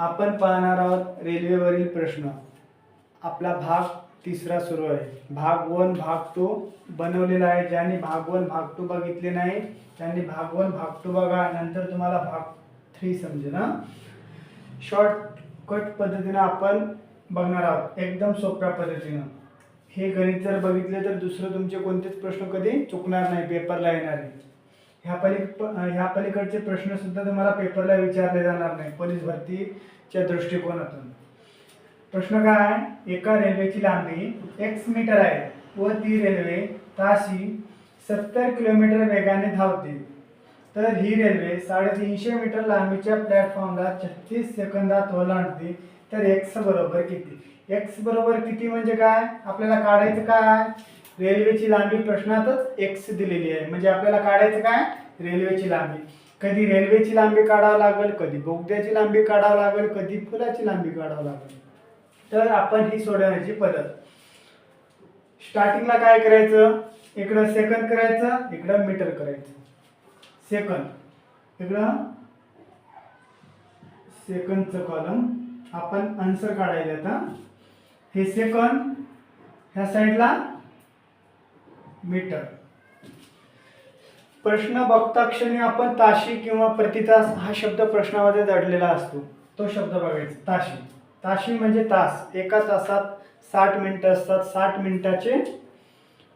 आपण पाहणार आहोत रेल्वेवरील प्रश्न. आपला भाग तिसरा सुरू आहे. भाग वन भाग टू बनवलेला आहे. ज्यांनी भाग वन भाग टू बघितले नाही त्यांनी भाग वन भाग टू बघा. नंतर तुम्हाला भाग थ्री समजेल ना शॉर्टकट पद्धतीनं आपण बघणार आहोत. एकदम सोप्या पद्धतीनं. हे गणित जर बघितले तर दुसरं तुमचे कोणतेच प्रश्न कधी चुकणार नाही. पेपरला येणार. नाही ह्या पली ह्या पलीकडचे प्रश्न सुद्धा तुम्हाला पेपरला विचारले जाणार नाही पोलीस भरतीच्या दृष्टिकोनातून. प्रश्न काय आहे? एका रेल्वेची लांबी एक्स मीटर आहे व ती रेल्वे ताशी सत्तर किलोमीटर वेगाने धावते. तर ही रेल्वे साडेतीनशे मीटर लांबीच्या प्लॅटफॉर्मला छत्तीस सेकंदात ओलांडते तर एक्स बरोबर किती? एक्स बरोबर किती म्हणजे काय? आपल्याला काढायचं काय? रेल्वेची लांबी प्रश्नातच एक्स दिलेली आहे. म्हणजे आपल्याला काढायचं काय? रेल्वेची लांबी. कधी रेल्वेची लांबी काढावं लागेल कधी बोगद्याची लांबी काढावं लागेल कधी फुलाची लांबी काढावं लागेल. तर आपण ही सोडवण्याची पद्धत. स्टार्टिंगला काय करायचं? इकडं सेकंद करायचं इकडं मीटर करायचं. सेकंद इकडं सेकंदचं कॉलम आपण आन्सर काढायला आता हे सेकंद ह्या साईडला मीटर. प्रश्न बघता क्षणी आपण ताशी किंवा प्रतितास हा शब्द प्रश्नामध्ये दडलेला असतो. तो शब्द बघायचा. ताशी. ताशी म्हणजे तास. एका तासात साठ मिनटं असतात. साठ मिनिटाचे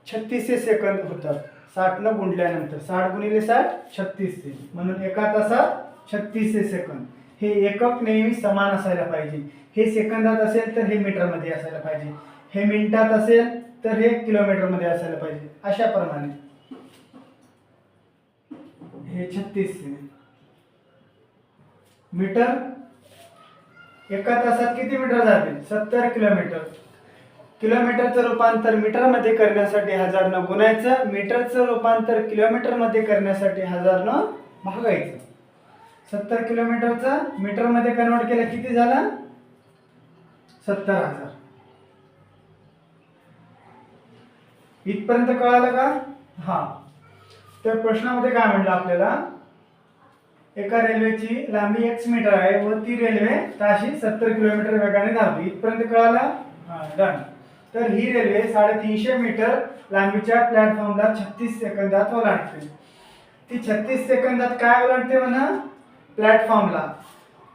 छत्तीसशे सेकंद होतात. साठनं गुंडल्यानंतर. साठ गुणिले साठ छत्तीसशे. म्हणून एका तासात छत्तीसशे सेकंद. हे एकक नेहमी समान असायला पाहिजे. हे सेकंदात असेल तर हे मीटरमध्ये असायला पाहिजे. हे मिनिटात असेल तर हे किलोमीटरमध्ये असायला पाहिजे. अशा प्रमाणे. हे छत्तीस मीटर एका तासात किती मीटर जाते? सत्तर किलोमीटर. किलोमीटरचं रूपांतर मीटरमध्ये करण्यासाठी हजारनं गुणायचं. मीटरचं रूपांतर किलोमीटरमध्ये करण्यासाठी हजारनं भागायचं. सत्तर किलोमीटरचं मीटरमध्ये कन्वर्ट केलं किती झालं? सत्तर हजार. इथपर्यंत कळालं का? हा. तर प्रश्नामध्ये काय म्हणलं आपल्याला? एका रेल्वेची लांबी एक्स मीटर आहे व ती रेल्वे ताशी सत्तर किलोमीटर वेगाने धावते. इथपर्यंत कळाला? हा डन तर ही रेल्वे साडेतीनशे मीटर लांबीच्या प्लॅटफॉर्मला छत्तीस सेकंदात ओलांडते. ती छत्तीस सेकंदात काय ओलांडते म्हणा? प्लॅटफॉर्मला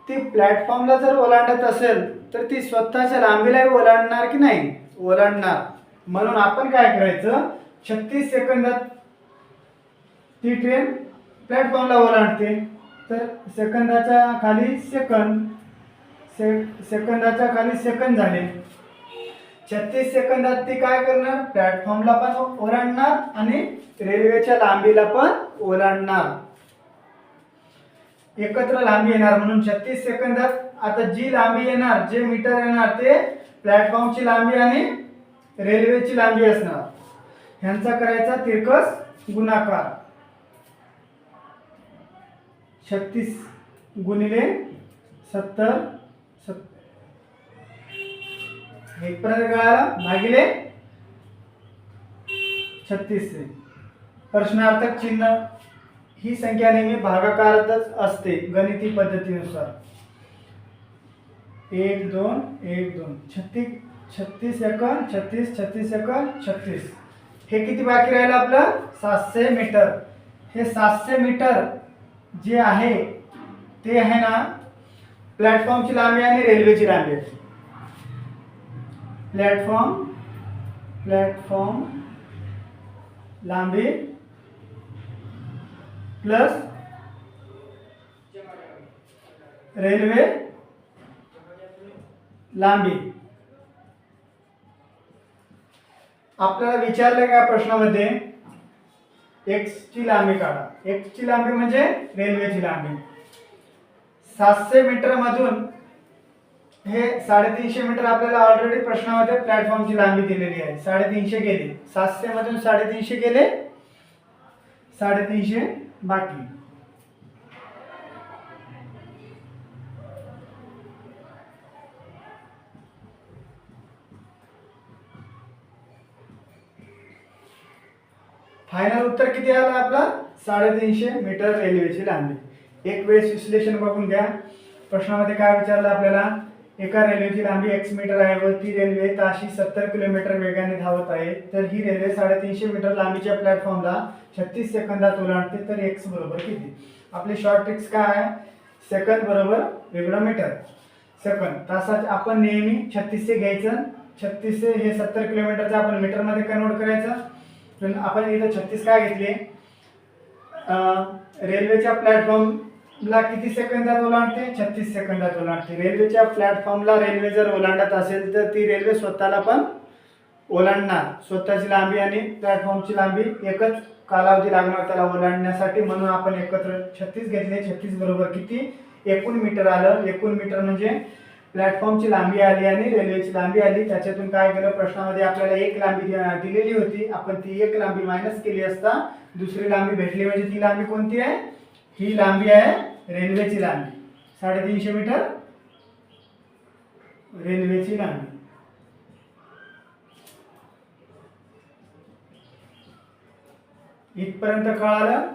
ती प्लॅटफॉर्मला जर ओलांडत असेल तर ती स्वतःच्या लांबीलाही ओलांडणार की नाही? ओलांडणार. म्हणून आपण काय करायचं? छत्तीस सेकंदात ती ट्रेन प्लॅटफॉर्मला ओलांडते तर सेकंदाच्या खाली सेकंद से सेकंदाच्या खाली सेकंद झाले. छत्तीस सेकंदात ती काय करणार? प्लॅटफॉर्मला पण ओलांडणार आणि रेल्वेच्या लांबीला पण ओलांडणार एकत्र लांबी येणार म्हणून छत्तीस सेकंदात. आता जी लांबी येणार जे मीटर येणार ते प्लॅटफॉर्मची लांबी आणि रेल्वेची लांबी असणार. ह्यांचा करायचा तिरकस गुणाकार. छत्तीस गुणिले सत्तर सत्तर इथपर्यंत कळाला भागिले छत्तीस. प्रश्नार्थक चिन्ह. ही संख्या नेहमी भागाकारातच असते गणिती पद्धतीनुसार. एक दोन एक दोन. छत्तीस छत्तीस एकन छत्तीस छत्तीस एकन छत्तीस. हे किती बाकी राहिलं आपलं? सातशे मीटर. हे सातशे मीटर जे आहे ते आहे ना प्लॅटफॉर्मची लांबी आणि रेल्वेची लांबी आहे. प्लॅटफॉर्म प्लॅटफॉर्म लांबी प्लस रेल्वे लांबी. आपल्याला विचारलं का प्रश्नामध्ये? एक्सची लांबी काढा. एक्सची लांबी म्हणजे रेल्वेची लांबी. सातशे मीटर मधून हे साडेतीनशे मीटर आपल्याला ऑलरेडी प्रश्नामध्ये प्लॅटफॉर्मची लांबी दिलेली आहे. साडेतीनशे गेले. सातशे मधून साडेतीनशे गेले. साडेतीनशे बाकी. फायनल उत्तर किती आलं आपलं? साडेतीनशे मीटर रेल्वेची लांबी. एक वेळेस विश्लेषण बघून घ्या. प्रश्नामध्ये काय विचारलं आपल्याला? एका रेल्वेची लांबी एक्स मीटर आहे व ती रेल्वे ताशी सत्तर किलोमीटर वेगाने धावत आहे. तर ही रेल्वे साडेतीनशे मीटर लांबीच्या प्लॅटफॉर्मला छत्तीस सेकंदात ओलांडते. तर एक्स बरोबर किती? आपले शॉर्ट ट्रिक्स काय आहे? सेकंद बरोबर वेगळं मीटर सेकंद तासात आपण नेहमी छत्तीसशे घ्यायचं. छत्तीसशे हे सत्तर किलोमीटरचं आपण मीटरमध्ये कन्वर्ट करायचं. आपण इथं छत्तीस काय घेतले? रेल्वेच्या प्लॅटफॉर्मला किती सेकंदात ओलांडते? छत्तीस सेकंदात ओलांडते. रेल्वेच्या प्लॅटफॉर्मला रेल्वे जर ओलांडत असेल तर ती रेल्वे स्वतःला पण ओलांडणार. स्वतःची लांबी आणि प्लॅटफॉर्मची लांबी एकच कालावधी लागणार त्याला ओलांडण्यासाठी. म्हणून आपण एकत्र छत्तीस घेतले. छत्तीस बरोबर किती? एकूण मीटर आलं. एकूण मीटर म्हणजे प्लॅटफॉर्मची लांबी आली आणि रेल्वेची लांबी आली. त्याच्यातून काय केलं प्रश्नामध्ये आपल्याला एक लांबी दिलेली होती. आपण ती एक लांबी मायनस केली असता दुसरी लांबी भेटली म्हणजे ती लांबी कोणती आहे? ही लांबी आहे रेल्वेची लांबी. साडेतीनशे मीटर रेल्वेची लांबी. इथपर्यंत कळालं?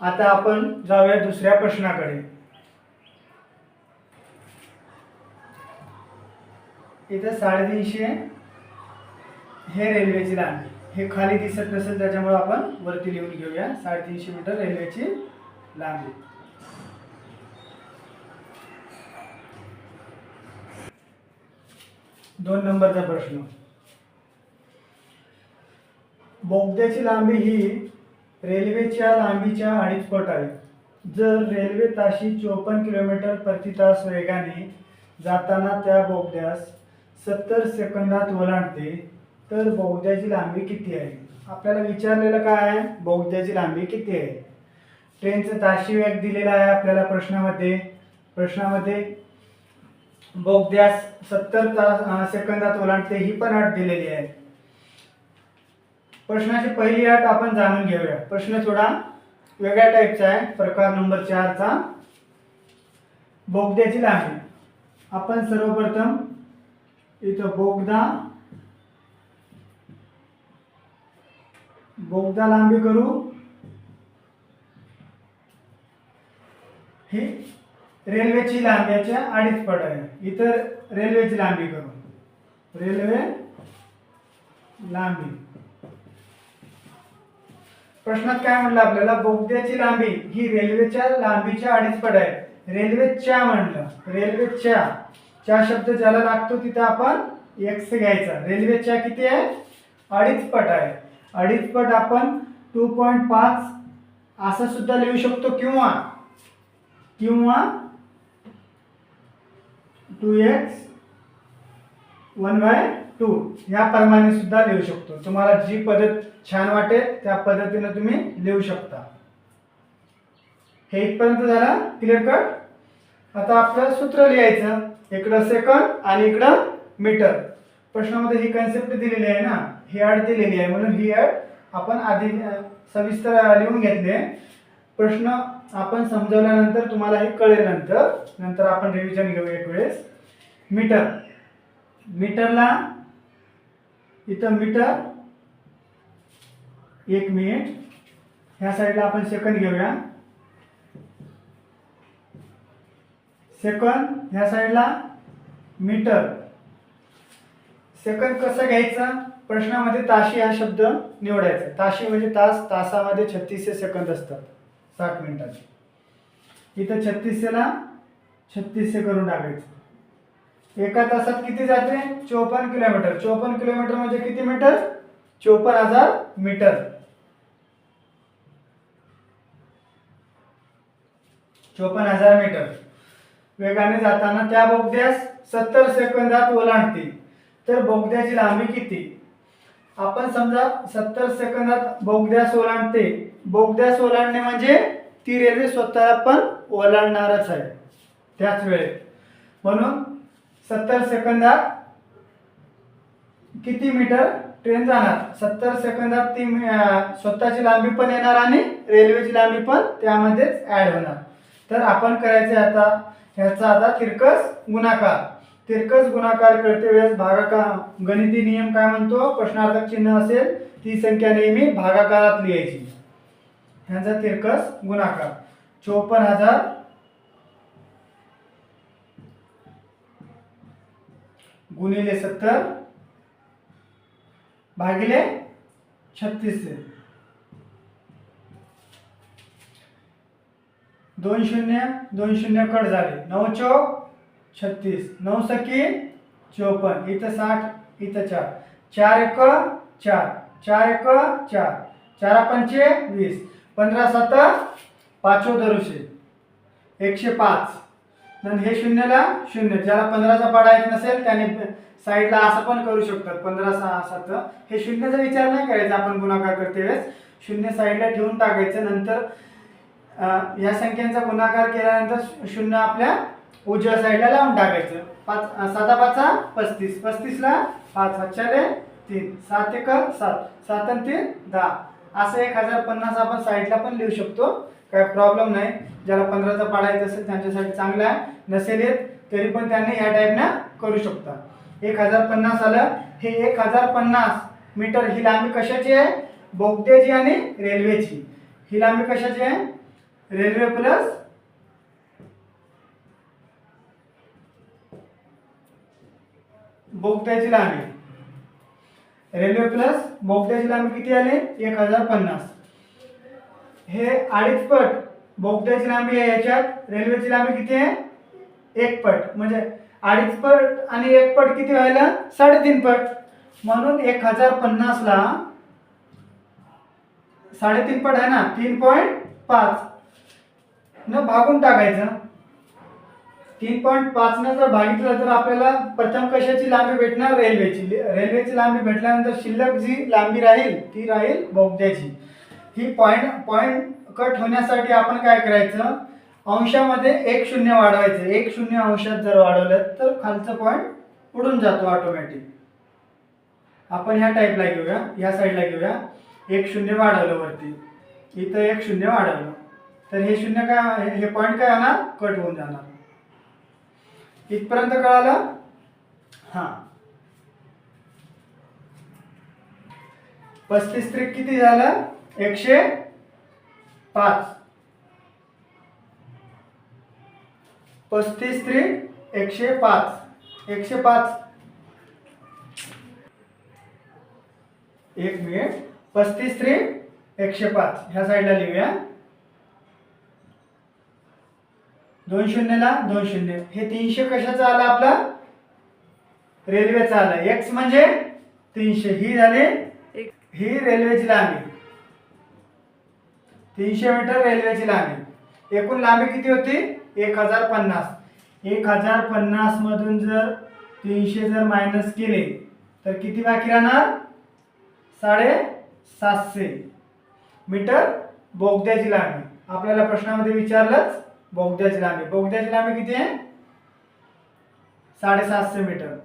आता आपण जाऊया दुसऱ्या प्रश्नाकडे. इथं साडेतीनशे हे रेल्वेची लांबी. हे खाली दिसत नसेल त्याच्यामुळे आपण वरती लिहून घेऊया. साडेतीनशे मीटर रेल्वेची लांबी. दोन नंबरचा प्रश्न. बोगद्याची लांबी ही रेल्वेच्या लांबीच्या अडीच पट आहे. जर रेल्वे ताशी चोपन्न किलोमीटर प्रति तास वेगाने जाताना त्या बोगद्यास सत्तर सेकंदात ओलांडते तर बोगद्याची लांबी किती आहे? आपल्याला विचारलेलं काय आहे? बोगद्याची लांबी किती आहे? ट्रेनचं ताशी वेग दिलेला आहे आपल्याला प्रश्नामध्ये. प्रश्नामध्ये बोगद्यास सत्तर तास सेकंदात ओलांडते ही पण अट दिलेली आहे. प्रश्नाची पहिली अट आपण जाणून घेऊया. प्रश्न थोडा वेगळ्या टाईपचा आहे. प्रकार नंबर चारचा. बोगद्याची लांबी. आपण सर्वप्रथम इथं बोगदा. बोगदा लांबी करू. ही रेल्वेची लांबीच्या अडीच पट आहे. इतर रेल्वेची लांबी करू. रेल्वे लांबी. प्रश्नात काय म्हणलं आपल्याला? बोगद्याची लांबी ही रेल्वेच्या लांबीच्या अडीच पट आहे. रेल्वेच्या म्हणलं. रेल्वेच्या. च्या शब्द ज्याला लागतो तिथं आपण एक्स घ्यायचा. रेल्वेच्या किती आहे? अडीच पट आहे. अडीच पट आपण टू पॉईंट पाच असं सुद्धा लिहू शकतो किंवा किंवा two x one by two याप्रमाणे सुद्धा लिहू शकतो. तुम्हाला जी पद्धत छान वाटेल त्या पद्धतीने तुम्ही लिहू शकता. हे इथपर्यंत झाला. क्लिअर कट आता आपलं सूत्र लिहायचं. इकडं सेकंद आणि इकडं मीटर प्रश्नामध्ये ही कन्सेप्ट दिलेली आहे ना ही अट दिलेली आहे. म्हणून ही अट आपण आधी सविस्तर लिहून घेतले प्रश्न आपण समजवल्यानंतर तुम्हाला हे कळेल नंतर. नंतर आपण रिव्हिजन घेऊ एक वेळेस. मीटर मीटरला इथं मीटर एक मिनिट ह्या साईडला आपण सेकंद घेऊया. सेकंद ह्या साईडला मीटर. सेकंद कसं घ्यायचं? प्रश्नामध्ये ताशी हा शब्द निवडायचा. ताशी म्हणजे तास तासामध्ये छत्तीसशे सेकंद असतात. साठ मिनिटाचे. इथं छत्तीसशेला छत्तीसशे करून टाकायचं. एका तासात किती जाते? चोपन्न किलोमीटर. चोपन्न किलोमीटर म्हणजे किती मीटर? चोपन्न हजार मीटर. चोपन्न हजार मीटर. वेगाने जाताना त्या बोगद्यास सत्तर सेकंदात ओलांडते तर बोगद्याची लांबी किती? आपण समजा सत्तर सेकंदात बोगद्यास ओलांडते बोगद्यास ओलांडणे म्हणजे ती रेल्वे स्वतःला पण ओलांडणारच आहे. त्याच वेळेत. म्हणून सत्तर सेकंदात किती मीटर? ट्रेन जाणार. सत्तर सेकंदात ती मी- स्वतःची लांबी पण येणार आणि रेल्वेची लांबी पण त्यामध्येच ऍड होणार. तर आपण करायचे आता ह्याचा आता तिरकस गुणाकार. तिरकस गुणाकार करते वेळेस भागाकार गणिती नियम काय म्हणतो? प्रश्नार्थक चिन्ह असेल ती संख्या नेहमी भागाकारात लिहायची. ह्याचा तिरकस गुणाकार. चोपन्न हजार. गुणिले सत्तर. भागिले छत्तीस दोन शून्य दोन शून्य कट झाले. नऊ चौक छत्तीस. नऊ सकी चोपन्न. इथं साठ इथं चार. चार एक चार. चार एक चार. चार पंचे वीस. पंधरा सात पाचवं दरुशे एकशे पाच. नंतर हे शून्यला शून्य. ज्याला पंधराचा पाडा येत नसेल त्याने साईडला असं पण करू शकतात. पंधरा सहा सात. हे शून्याचा विचार नाही करायचा. आपण गुणाकार करते वेळेस. शून्य साईडला ठेवून टाकायचं. नंतर या संख्यांचा गुणाकार केल्यानंतर शून्य आपल्या उजव्या साईडला लावून टाकायचं. पाच साता पाचा पस्तीस. पस्तीसला पाच सातशाले तीन. सात एक सात. सात आणि तीन दहा. असं एक हजार पन्नास आपण साईडला पण लिहू शकतो. काय प्रॉब्लेम नाही. ज्याला पंधराचा पाडा येत असेल त्यांच्यासाठी चांगला आहे. नसेल येत तरी पण त्यांनी ह्या टाईपनं करू शकता. एक हजार पन्नास आलं. हे एक हजार पन्नास मीटर ही लांबी कशाची आहे? बोगद्याची आणि रेल्वेची ही लांबी कशाची आहे? रेल्वे प्लस बोगद्याची लांबी. रेल्वे प्लस बोगद्याची लांबी किती आली? एक हजार पन्नास. हे अडीच पट बोगद्याची लांबी आहे याच्यात. रेल्वेची लांबी किती आहे? एक पट. म्हणजे अडीच पट आणि एक पट किती व्हायला? साडेतीन पट. म्हणून एक हजार पन्नासला साडेतीन पट आहे ना? तीन पॉईंट पाच. न भागून टाकायचं. तीन पॉईंट पाचनं जर भागितलं तर आपल्याला प्रथम कशाची लांबी भेटणार? रेल्वेची रेल्वेची लांबी भेटल्यानंतर शिल्लक जी लांबी राहील ती राहील बोगद्याची ही पॉईंट पॉईंट कट होण्यासाठी आपण काय करायचं? अंशामध्ये एक शून्य वाढवायचं. एक शून्य अंशात जर वाढवलं तर खालचं पॉईंट उडून जातो ऑटोमॅटिक आपण ह्या टाईपला घेऊया. ह्या साईडला घेऊया. एक शून्य वाढवलं वरती. इथं एक शून्य वाढवलं. तर हे शून्य काय हे पॉईंट काय होणार? कट होऊन जाणार. इथपर्यंत कळालं? हां. पस्तीस त्रिक किती झालं? एकशे पाच. पस्तीस त्रिक एकशे पाच. एकशे पाच. एक मिनिट. पस्तीस त्रिक एकशे पाच. ह्या साईडला लिहूया. दोन शून्यला दोन शून्य. हे तीनशे कशाचा आला आपला? रेल्वेचा आला. एक्स म्हणजे तीनशे. ही झाली ही रेल्वेची लांबी. तीनशे मीटर रेल्वेची लांबी. एकूण लांबी किती होती? एक हजार पन्नास. एक हजार पन्नास मधून जर तीनशे जर मायनस केले तर किती बाकी राहणार? साडे सातशे मीटर बोगद्याची लांबी. आपल्याला प्रश्नामध्ये विचारलंच बोगद्याची लांबी. बोगद्याची लांबी किती आहे? साडेसातशे मीटर.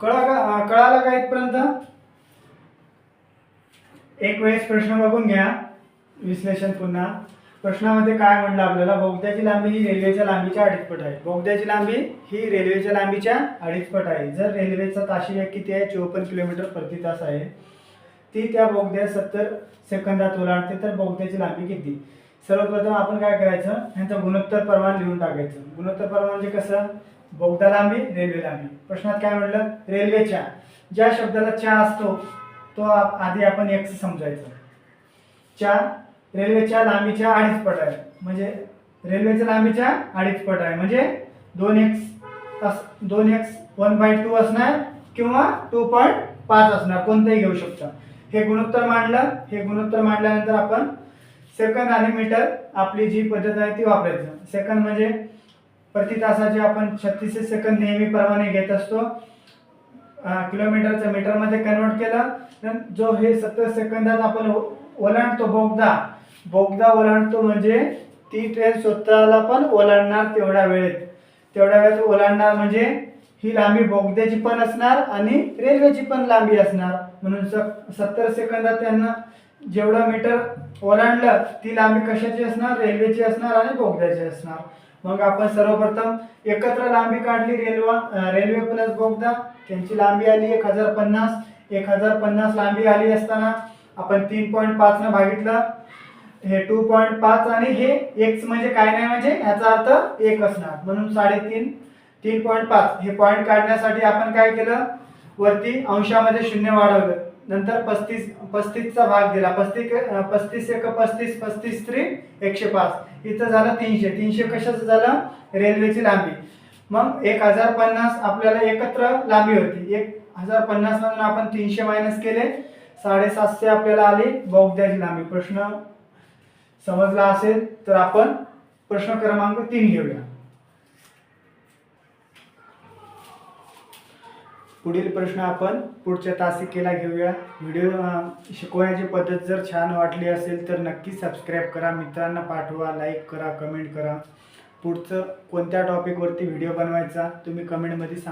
कळा का? कळालं का इथपर्यंत? एक वेळेस प्रश्न बघून घ्या. विश्लेषण पुन्हा. प्रश्नामध्ये काय म्हणलं आपल्याला? बोगद्याची लांबी ही रेल्वेच्या लांबीच्या अडीचपट आहे. बोगद्याची लांबी ही रेल्वेच्या लांबीच्या अडीचपट आहे. जर रेल्वेचा ताशी वेग किती आहे? चोपन्न किलोमीटर प्रति तास आहे. ती त्या बोगद्या सत्तर सेकंदात ओलांडते तर बोगद्याची लांबी किती? सर्वप्रथम आपण काय करायचं? ह्यांचं गुणोत्तर प्रमाण लिहून टाकायचं. गुणोत्तर प्रमाण म्हणजे कसं? बोगदा लांबी रेल्वे लांबी. प्रश्नात काय म्हणलं रेल्वेच्या. ज्या शब्दाला चा असतो तो आधी आपण एक्स समजायचं. च्या रेल्वेच्या लांबीच्या अडीच पट आहे. म्हणजे रेल्वेच्या लांबीच्या अडीच पट आहे. म्हणजे दोन एक्स अस दोन एक्स वन बाय टू असणार किंवा टू पॉईंट पाच असणार. कोणतंही घेऊ शकता. हे गुणोत्तर मांडलं हे गुणोत्तर मांडल्यानंतर आपण सेकंद आणि मीटर आपली जी पद्धत आहे ती वापरायचं. सेकंद म्हणजे प्रति तासाचे आपण छत्तीसशे सेकंद नेहमीप्रमाणे घेत असतो. किलोमीटरचं मीटरमध्ये कन्वर्ट केलं तर जो हे सत्तर सेकंदात आपण ओ- ओलांडतो बोगदा बोगदा ओलांडतो म्हणजे ती ट्रेन स्वतःला पण ओलांडणार तेवढ्या वेळेत. तेवढ्या वेळेत ओलांडणार म्हणजे ही लांबी बोगद्याची पण असणार आणि रेल्वेची पण लांबी असणार. म्हणून सत्तर सेकंदात त्यांना जेवढं मीटर ओलांडलं ती लांबी कशाची असणार? रेल्वेची असणार आणि बोगद्याची असणार. मग आपण सर्वप्रथम एकत्र लांबी काढली रेल्वा रेल्वे प्लस बोगदा. त्यांची लांबी आली एक हजार पन्नास. एक हजार पन्नास लांबी आली असताना आपण तीन पॉईंट पाचनं भागितलं. हे टू पॉईंट पाच आणि हे एक म्हणजे काय नाही म्हणजे याचा अर्थ एक असणार. म्हणून साडेतीन तीन पॉईंट पाच. हे पॉईंट काढण्यासाठी आपण काय केलं? वरती अंशामध्ये शून्य वाढवलं. नंतर पस्तीस पस्तीसचा भाग दिला. पस्तीस पस्तीस एक पस्तीस पस्तीस त्री एकशे पाच. इथं झालं तीनशे. तीनशे कशाचं झालं? रेल्वेची लांबी. मग एक हजार पन्नास आपल्याला एकत्र लांबी होती. एक हजार पन्नास मधून आपण तीनशे मायनस केले. साडेसातशे आपल्याला आली बोगद्याची लांबी. प्रश्न समजला असेल तर आपण प्रश्न क्रमांक तीन घेऊया. पुढील प्रश्न आपण पुढच्या तासिकेला घेऊया. व्हिडिओ शिकवण्याची पद्धत जर छान वाटली असेल तर नक्की सबस्क्राईब करा. मित्रांना पाठवा लाईक करा कमेंट करा. पुढचं कोणत्या टॉपिकवरती व्हिडिओ बनवायचा तुम्ही कमेंटमध्ये सांगा.